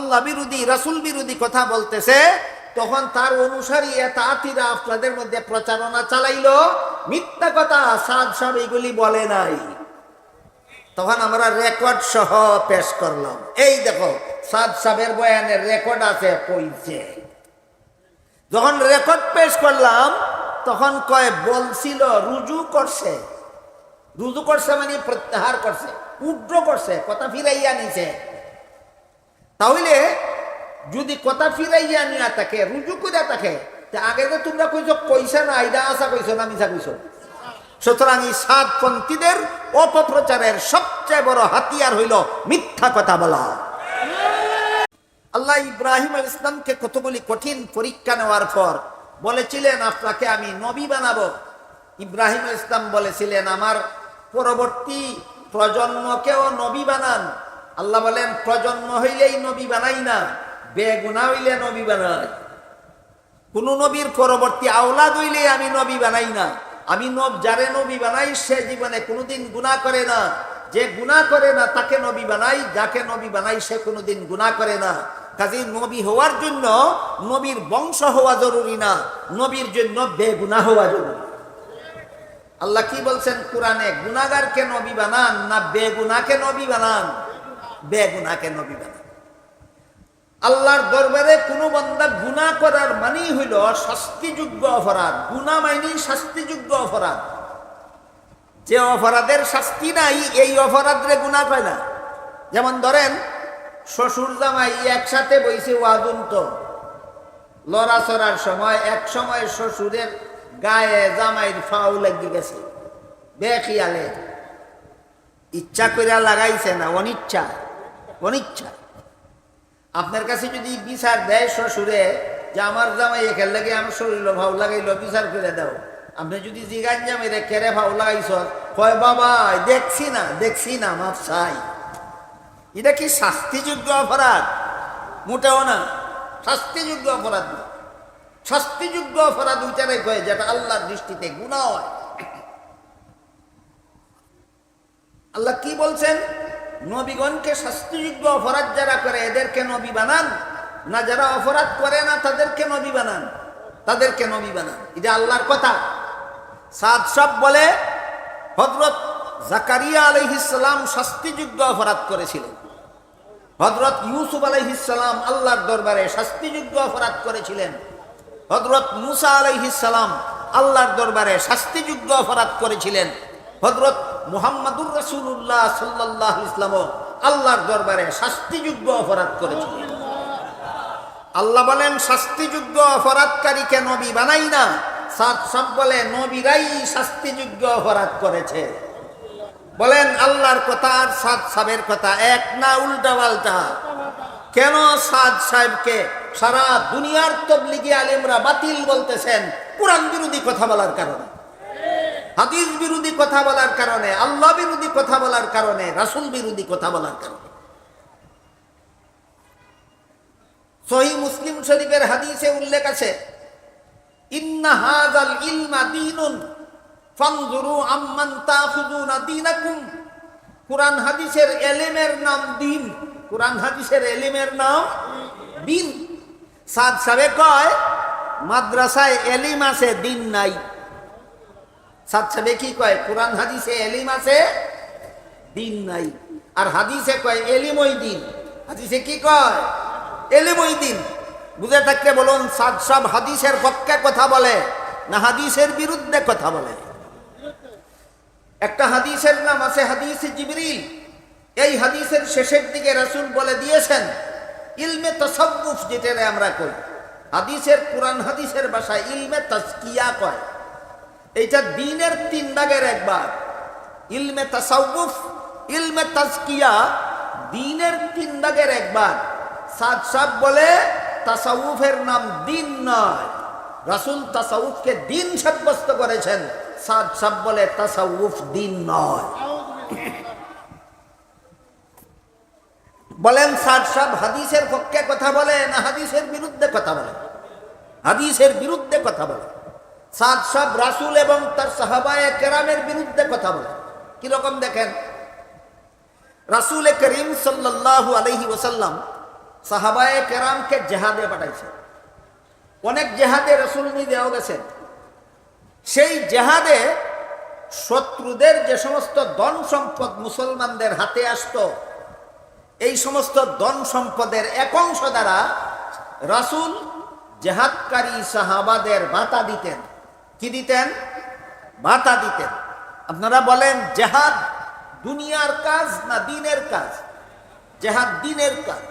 আল্লাহ বিরোধী, রাসুল বিরোধী কথা বলতেছে, তখন তার অনুসারী তাঁতিরা আপনাদের মধ্যে প্রচারণা চালাইলো। মিথ্যা কথা, সাদ সাহেব এগুলি বলে নাই। তখন আমরা রেকর্ড সহ পেশ করলাম। এই দেখো, সাদ সাহেবের বয়ানের রেকর্ড আছে কইছে যখন রেকর্ড পেশ করলাম, তখন কয়, বলছিল, রুজু করছে। রুজু করছে মানে প্রত্যাহার করছে উড্র করছে, কথা ফিরাইয়া নিছে। তাহলে যদি কথা ফিরাইয়া নিয়া থাকে, রুজু করে থাকে আগে তো তোমরা কইছো, পয়সা না আইডা আসা কইছো না মিছা কইছো। সুতরাং এই সাতপন্থীদের অপপ্রচারের সবচেয়ে বড় হাতিয়ার হইল মিথ্যা কথা বলা। আল্লাহ ইব্রাহিম আল ইসলামকে কতগুলি কঠিন পরীক্ষা নেওয়ার পর বলেছিলেন, আপনাকে আমি নবী বানাবো। ইব্রাহিম ইসলাম বলেছিলেন, আমার পরবর্তী প্রজন্মকেও নবী বানান। আল্লাহ বলেন, প্রজন্ম হইলেই নবী বানাই না, বেগুনা হইলে নবী বানাই। কোন নবীর পরবর্তী আওলাদ হইলে আমি নবী বানাই না। আমি নব যারে নবী বানাই, সে জীবনে কোনোদিন গুণা করে না। যে গুণা করে না, তাকে নবী বানাই, যাকে নবী বানাই, সে কোনোদিন গুণা করে না। কাজে নবী হওয়ার জন্য নবীর বংশ হওয়া জরুরি না, নবীর জন্য বেগুনা হওয়া জরুরি। আল্লাহ কি বলছেন? কোরআনে গুনাগারকে নবী বানান না বেগুনাকে নবী বানান? বেগুনাকে নবী বানান আল্লাহর দরবারে কোনো বান্দা গুণা করার মানেই হইল শাস্তিযোগ্য অপরাধ। গুণা মাইনি শাস্তিযোগ্য অপরাধ। যে অপরাধের শাস্তি নাই, এই অপরাধরে গুণা কয় না। যেমন ধরেন, শ্বশুর জামাই একসাথে বইছে ওয়াজুন তো লড়াচড়ার সময় এক সময় শ্বশুরের গায়ে জামাইয়ের ফাউ লেগে গেছে। বেখিয়ালে। ইচ্ছা কইরা লাগাইছে না, অনিচ্ছা। অনিচ্ছা আপনার কাছে যদি বিচার দেয় শ্বশুরে যে আমার জামাই এখান লাগে আমার শরীর ভাও লাগাইলো, বিচার করে দাও। আপনি যদি জিগান জামাই রে কেড়ে ভাও লাগাইছ কয়, বাবা, দেখছি না দেখছি না, মাপ চাই। এটা কি শাস্তিযোগ্য অপরাধ? মোটেও না। শাস্তিযোগ্য অপরাধ না। শাস্তিযোগ্য অপরাধ ওইটারাই কয় যেটা আল্লাহর দৃষ্টিতে গুণা হয়। আল্লাহ কি বলছেন? নবীগণকে শাস্তিযোগ্য অপরাধ যারা করে, এদেরকে নবী বানান। না যারা অপরাধ করে না, তাদেরকে নবী বানান। তাদেরকে নবী বানান। এটা আল্লাহর কথা। সাদ সব বলে হজরত জাকারিয়া আলহিসাম শাস্তিযোগ্য অপরাধ করেছিলেন। হজরত ইউসুফ আলহিসাম আল্লাহর দরবারে শাস্তিযোগ্য অপরাধ করেছিলেন। হজরত মুসা আলহিসাম আল্লাহর দরবারে শাস্তিযোগ্য অপরাধ করেছিলেন। হজরত মুহাম্মাদুর রসুল্লাহ সাল্লাহ ইসলামও আল্লাহর দরবারে শাস্তিযোগ্য অপরাধ করেছিলেন আল্লাহ বলেন শাস্তিযোগ্য অপরাধকারীকে নবী বানাই না? সাত সব বলে, নবীরাই শাস্তিযোগ্য অপরাধ করেছে। বলেন, আল্লাহর কথা আর সাদ সাহেবের কথা এক না উল্টা পাল্টা। কেন সাদ সাহেবকে সারা দুনিয়ার তবলিগি আলিমরা বাতিল বলতেছেন? কোরআন বিরোধী কথা বলার কারণে। হাদিস বিরোধী কথা বলার কারণে, আল্লাহ বিরোধী কথা বলার কারণে, রাসুল বিরোধী কথা বলার কারণে। সহি মুসলিম শরীফের হাদিসে উল্লেখ আছে নাম দিন। নাম দিন। সাদ সাবে কয়, মাদ্রাসায় এলিম আছে, দিন নাই। সাদ সাবে কি কয়, কোরআন হাদিসে এলিম আছে? দিন নাই। আর হাদিসে কয়, এলিমই দিন। হাদিসে কি কয়? এলিমই দিন। বুঝে থাকলে বলুন সাদ সব হাদিসের পক্ষে কথা বলে, না হাদিসের বিরুদ্ধে কথা বলে? একটা হাদিসের নাম আছে হাদিস জিবরিল। এই হাদিসের শেষের দিকে রাসূল বলে দিয়েছেন, ইলমে তসাব্বুফ যেটা আমরা কই হাদিসের কোরআন, হাদিসের ভাষায় ইলমে তাজকিয়া কয়। এইটা দিনের তিন ভাগের একবার ইলমে তাসাউফ, ইলমে তাজকিয়া, দিনের তিন ভাগের একবার সাদ সাদ বলে, তাসাউফের নাম দিন নয়। রাসুল তাসাউফকে দিন সাব্যস্ত করেছেন। সাদ সাব বলে, তাসাউফ দিন নয়। বলেন, সাদ সাব হাদিসের পক্ষে কথা বলে না হাদিসের বিরুদ্ধে কথা বলে? হাদিসের বিরুদ্ধে কথা বলে। সাদ সাব রাসুল এবং তার সাহাবায় কেরামের বিরুদ্ধে কথা বলে। কীরকম দেখেন? রাসুল করিম সাল্লাল্লাহু আলহি ওসাল্লাম সাহাবায়ে কেরামকে জেহাদে পাঠাইছে। অনেক জেহাদে রসুল নিজেও গেছেন। সেই জেহাদে শত্রুদের যে সমস্ত ধন সম্পদ মুসলমানদের হাতে আসতো, এই সমস্ত ধন সম্পদের এক অংশ দ্বারা রাসুল জেহাদকারী সাহাবাদের বাতা দিতেন। কি দিতেন? বাতা দিতেন। আপনারা বলেন, জেহাদ দুনিয়ার কাজ না দিনের কাজ? জেহাদ দিনের কাজ।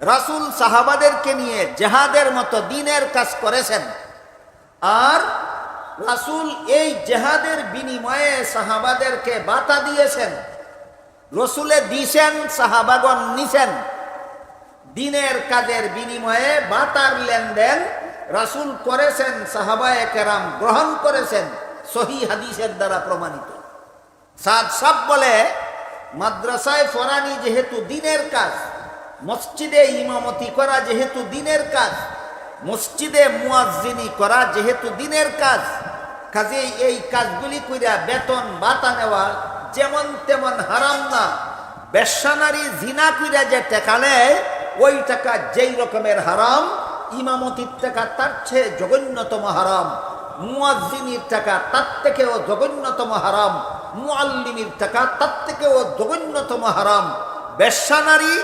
রাসুল সাহাবাদেরকে নিয়ে জেহাদের মতো দিনের কাজ করেছেন। আর রাসুল এই জেহাদের বিনিময়ে সাহাবাদেরকে বাতা দিয়েছেন। রসুলে দিছেন সাহাবাগন নিছেন। দিনের কাজের বিনিময়ে বাতার লেনদেন রাসুল করেছেন, সাহাবায় কেরাম গ্রহণ করেছেন, সহি হাদিসের দ্বারা প্রমাণিত। সাদ সাব বলে, মাদ্রাসায় ফরানি যেহেতু দিনের কাজ, মসজিদে ইমামতি করা যেহেতু দিনের কাজ, মসজিদে মুয়াজ্জিনি করা যেহেতু দিনের কাজ, কাজেই এই কাজগুলি কইরা বেতন বাতা নেওয়া যেমন তেমন হারাম না। বেশানারি জিনা কইরা যে টাকা নেয়, ওই টাকা যেই রকমের হারাম ইমামতির টাকা তার চেয়ে জঘন্যতম হারাম। মুয়াজ্জিনির টাকা তার থেকেও জঘন্যতম হারাম। মুআল্লিমির টাকা তার থেকেও জঘন্যতম হারাম। বেশানারি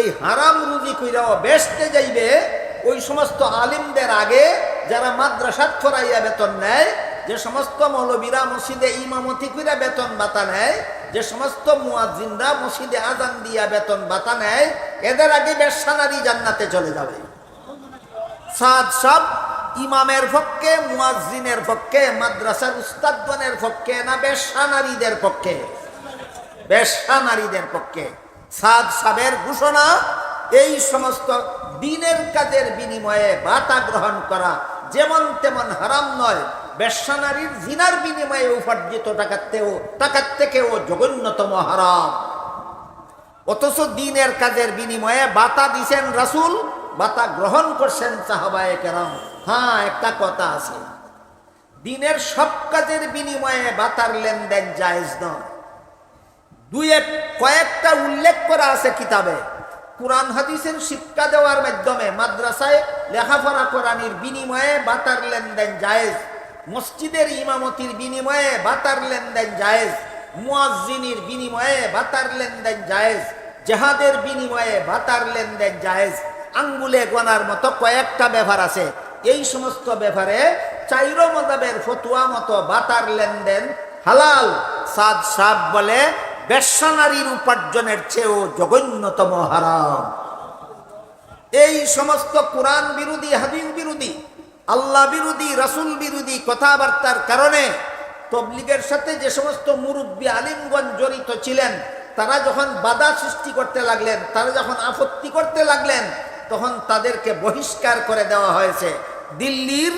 এই হারাম রুজি কইরাও বেসতে যাইবে। ওই সমস্ত আলিমদের আগে যারা মাদ্রাসাত ফরাইয়া বেতন নেয়, যে সমস্ত মৌলবীরা মসজিদে ইমামতি কইরা বেতন বাতা নেয়, যে সমস্ত মুয়াজ্জিনরা মসজিদে আজান দিয়া বেতন বাতা নেয়, এদের আগে বেশানারি জান্নাতে চলে যাবে। সাদ সব ইমামের পক্ষে, মুয়াজ্জিনের পক্ষে, মাদ্রাসার উস্তাদগণের পক্ষে না বেশা নারীদের পক্ষে? বেশা নারীদের পক্ষে। সাদ সাবের ঘোষণা, এই সমস্ত দিনের কাজের বিনিময়ে বাতা গ্রহণ করা যেমন তেমন হারাম নয়। বেশ্যা নারীর জিনার বিনিময়ে উপার্জিত টাকাতেও টাকার থেকেও জঘন্যতম হারাম। অথচ দিনের কাজের বিনিময়ে বাতা দিছেন রাসুল বাতা গ্রহণ করছেন সাহাবায়ে কেরাম। হ্যাঁ একটা কথা আছে। দিনের সব কাজের বিনিময়ে বাতার লেনদেন জায়েজ নয়। দুই এক, কয়েকটা উল্লেখ করা আছে কিতাবে। কোরআন, হাদিসের শিক্ষা দেওয়ার মাধ্যমে মাদ্রাসায় লেখাপড়া করানির বিনিময়ে বাতার লেনদেন জায়েজ। মসজিদের ইমামতির বিনিময়ে বাতার লেনদেন জায়েজ। মুয়াজ্জিনির বিনিময়ে বাতার লেনদেন জায়েজ। জেহাদের বিনিময়ে বাতার লেনদেন জায়েজ। আঙ্গুলে গোনার মতো কয়েকটা ব্যাপার আছে। এই সমস্ত ব্যাপারে চাইর মদাবের ফতুয়া মতো বাতার লেনদেন হালাল, সাদ সাপ বলে নারীর উপার্জনের চেয়েও জঘন্যতম হারাম। এই সমস্ত কোরআন বিরোধী, হাদিস বিরোধী, আল্লাহ বিরোধী, রাসুল বিরোধী কথাবার্তার কারণে তবলিগের সাথে যে সমস্ত মুরব্বী আলিমগঞ্জ জড়িত ছিলেন, তারা যখন বাধা সৃষ্টি করতে লাগলেন, তারা যখন আপত্তি করতে লাগলেন তখন তাদেরকে বহিষ্কার করে দেওয়া হয়েছে। দিল্লির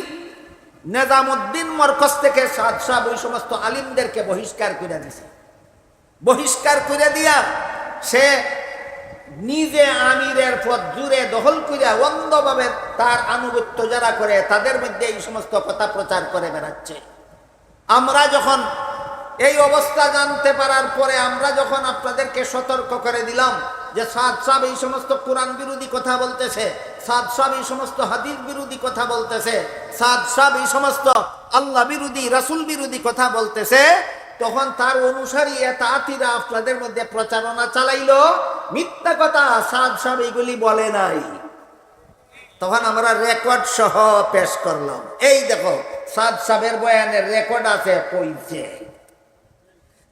নেজামুদ্দিন মরকজ থেকে সাদ সাহ ওই সমস্ত আলিমদেরকে বহিষ্কার করে দিছে। বহিষ্কার করে দিয়া সে নিজে আমিরের পথ জুড়ে দখল করিয়া অন্ধভাবে তার আনুগত্য যারা করে, তাদের মধ্যে এই সমস্ত কথা প্রচার করে বেড়াচ্ছে। আমরা যখন এই অবস্থা জানতে পারার পরে আমরা যখন আপনাদেরকে সতর্ক করে দিলাম যে সাদ সাহ এই সমস্ত কোরআন বিরোধী কথা বলতেছে, সাদ সাহ এই সমস্ত হাদিস বিরোধী কথা বলতেছে, সাদ সাহ এই সমস্ত আল্লাহ বিরোধী, রাসুল বিরোধী কথা বলতেছে, তখন তার অনুসারী তাঁতিরা আপনাদের মধ্যে প্রচারণা চালাইলো, মিথ্যা কথা সাদ সাহেব এইগুলি বলে নাই। তখন আমরা রেকর্ড সহ পেশ করলাম। এই দেখো, সাদ সাহেবের বয়ানের রেকর্ড আছে কইছে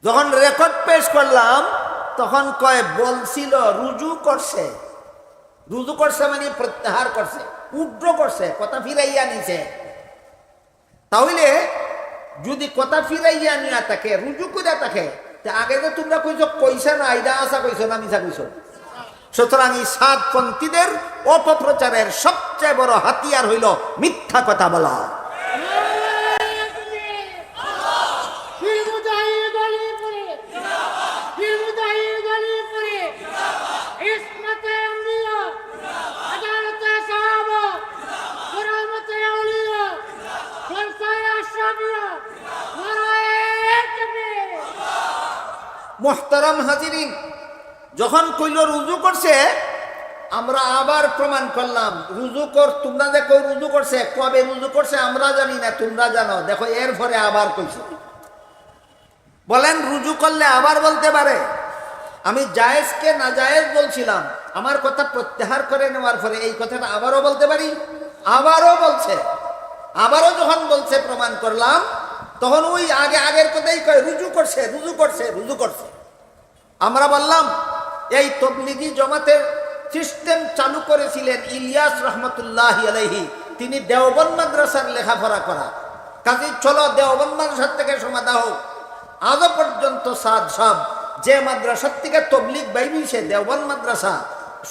যখন রেকর্ড পেশ করলাম তখন কয়, বলছিল, রুজু করছে। রুজু করছে মানে প্রত্যাহার করছে উড্র করছে, কথা ফিরাইয়া নিছে। তাহলে যদি কথা ফিরাইয়া নিয়া থাকে, রুজু করে থাকে আগে যে তোমরা কইছো, কইসা না আইডা আসা কইছো না মিছা কইছো। সুতরাং এই সাতপন্থীদের অপপ্রচারের সবচেয়ে বড় হাতিয়ার হইল মিথ্যা কথা বলা। মোহতারাম হাজিরিন, যখন কইল রুজু করছে, আমরা আবার প্রমাণ করলাম, রুজু কর, তোমরা দেখো রুজু করছে, কবে রুজু করছে আমরা জানি না, তোমরা জানো। দেখো এর পরে আবার কইছে। বলেন, রুজু করলে আবার বলতে পারে? আমি জায়েজকে না জায়েজ বলছিলাম, আমার কথা প্রত্যাহার করে নেওয়ার পরে এই কথাটা আবারও বলতে পারি? আবারও বলছে। আবারও যখন বলছে, প্রমাণ করলাম, তখন ওই আগে আগের কথাই কয়, রুজু করছে রুজু করছে রুজু করছে। আমরা বললাম, এই তবলিগি জমাতের সিস্টেম চালু করেছিলেন ইলিয়াস রহমতুল্লাহ আলহি তিনি দেওবন মাদ্রাসার লেখাপড়া করা। কাজে, চলো দেওবন মাদ্রাসার থেকে সমাধা হোক। আজও পর্যন্ত সাদ সব যে মাদ্রাসার থেকে তবলিগ বাইবিছে দেওবন মাদ্রাসা,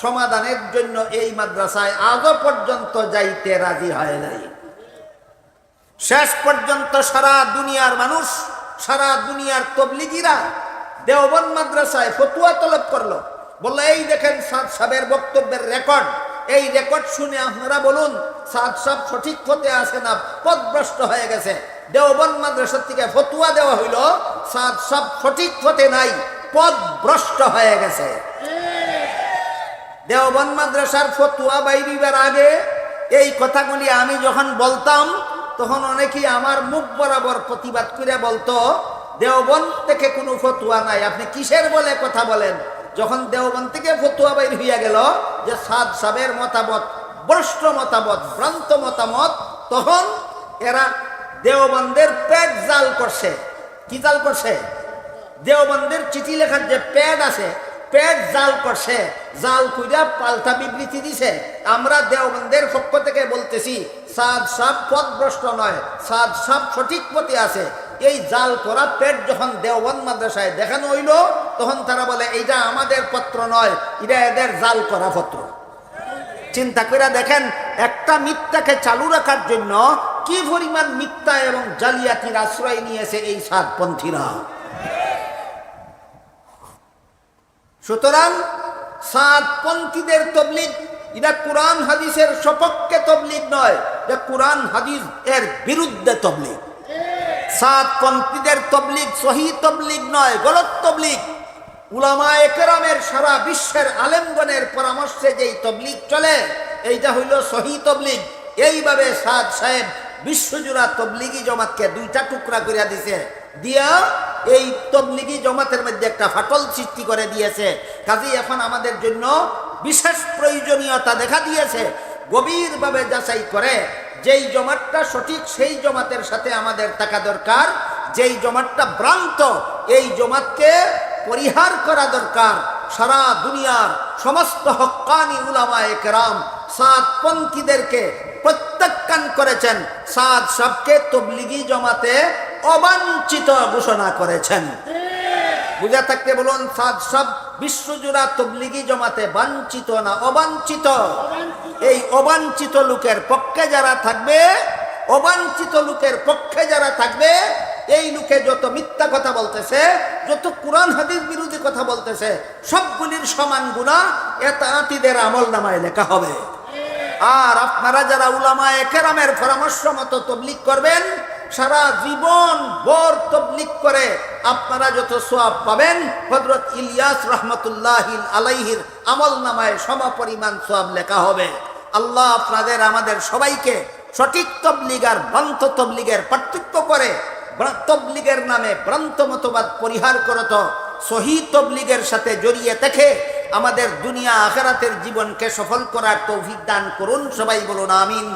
সমাধানের জন্য এই মাদ্রাসায় আজও পর্যন্ত যাইতে রাজি হয় নাই। শেষ পর্যন্ত সারা দুনিয়ার মানুষ, সারা দুনিয়ার তবলিগিরা দেওবন মাদ্রাসায় ফতুয়া তলব করল। বলল, এই দেখেন সাদ সাহেবের বক্তব্যের রেকর্ড। এই রেকর্ড শুনে আপনারা বলুন, সাদ সাহেব সঠিক পথে আসে না পথভ্রষ্ট হয়ে গেছে? দেওবন মাদ্রাসার থেকে ফতুয়া দেওয়া হইল, সাদ সাহেব সঠিক পথে নাই, পথভ্রষ্ট হয়ে গেছে। দেওবন মাদ্রাসার ফতুয়া বাইরিবার আগে এই কথাগুলি আমি যখন বলতাম, তখন অনেকেই আমার মুখ বরাবর প্রতিবাদ করে বলতো দেওবন থেকে কোনো ফতুয়া নাই। আপনি কিসের বলে কথা বলেন? যখন দেওবন থেকে ফতুয়া বাইর হইয়া গেল যে সাদ সাবের মতামত ভ্রষ্ট মতামত, ভ্রান্ত মতামত, তখন এরা দেওবন্দের পেট জাল করছে। কি জাল করছে? দেওবন্দের চিঠি লেখার যে প্যাড আছে প্যাড জাল করছে। জাল কইরা পাল্টা বিবৃতি দিছে। আমরা দেওবন্দের পক্ষ থেকে বলতেছি, সাদ সাপ পথভ্রষ্ট নয়। সাদ সাপ সঠিক পথে আছে। এই জাল করা পেট যখন দেওবন মাদ্রাসায় দেখানো হইল, তখন তারা বলে, এইটা আমাদের পত্র নয়, এটা এদের জাল করা পত্র। চিন্তা করে দেখেন, একটা মিথ্যাকে চালু রাখার জন্য কি পরিমাণ মিথ্যা এবং জালিয়াতির আশ্রয় নিয়েছে এই সাতপন্থীরা। সুতরাং সাতপন্থীদের তবলিগ, এটা কোরআন হাদিসের সপক্ষে তবলিগ নয়, এটা কোরআন হাদিস এর বিরুদ্ধে তবলিগ। সাতপন্থীদের তবলিগ সহি তবলিগ নয়, গলত তবলিগ। উলামা একরামের সারা বিশ্বের আলেমগণের পরামর্শে যেই তবলিগ চলে, এইটা হইল সহি তবলিগ। এইভাবে সাদ সাহেব বিশ্বজোড়া তবলিগি জমাতকে দুইটা টুকরা করিয়া দিছে। দিয়া এই তবলিগি জমাতের মধ্যে একটা ফাটল সৃষ্টি করে দিয়েছে। কাজে এখন আমাদের জন্য বিশেষ প্রয়োজনীয়তা দেখা দিয়েছে। গভীরভাবে যাচাই করে যেই জমাতটা সঠিক, সেই জমাতের সাথে আমাদের থাকা দরকার। যেই জমাতটা ভ্রান্ত, এই জমাতকে পরিহার করা দরকার। সারা দুনিয়ার সমস্ত উলামা একরাম সাতপন্থীদেরকে প্রত্যাখ্যান করেছেন। সাদ সবকে তবলিগি জমাতে অবাঞ্ছিত ঘোষণা করেছেন। বুঝা থাকতে বলুন সাদ সব বিশ্বজোড়া তবলিগি জমাতে বাঞ্ছিত না অবাঞ্ছিত? এই অবাঞ্ছিত লোকের পক্ষে যারা থাকবে, অবাঞ্ছিত লোকের পক্ষে যারা থাকবে, এই লোকে যত মিথ্যা কথা বলতেছে, যত কোরআন, হাদিস বিরোধী কথা বলতেছে, সবগুলির সমান গুণা এতাতিদের আমল নামায় লেখা হবে। আর আপনারা যারা উলামা একেরামের পরামর্শ মতো তবলিক করবেন, সারা জীবন বর তবলিক করে আপনারা যত সোয়াব পাবেন হজরত ইলিয়াস রহমতুল্লাহ আলাইহির আমল নামায় সমপরিমাণ সোয়াব লেখা হবে। আল্লাহ আপনাদের, আমাদের সবাইকে সঠিক তবলিগ আর ভ্রান্ত তবলিগের পার্থক্য করে তবলিগের নামে ভ্রান্ত মতবাদ পরিহার করত, সহি তবলিগের সাথে জড়িয়ে দেখে আমাদের দুনিয়া আখেরাতের জীবনকে সফল করার তৌফিক দান করুন। সবাই বলুন, আমিন।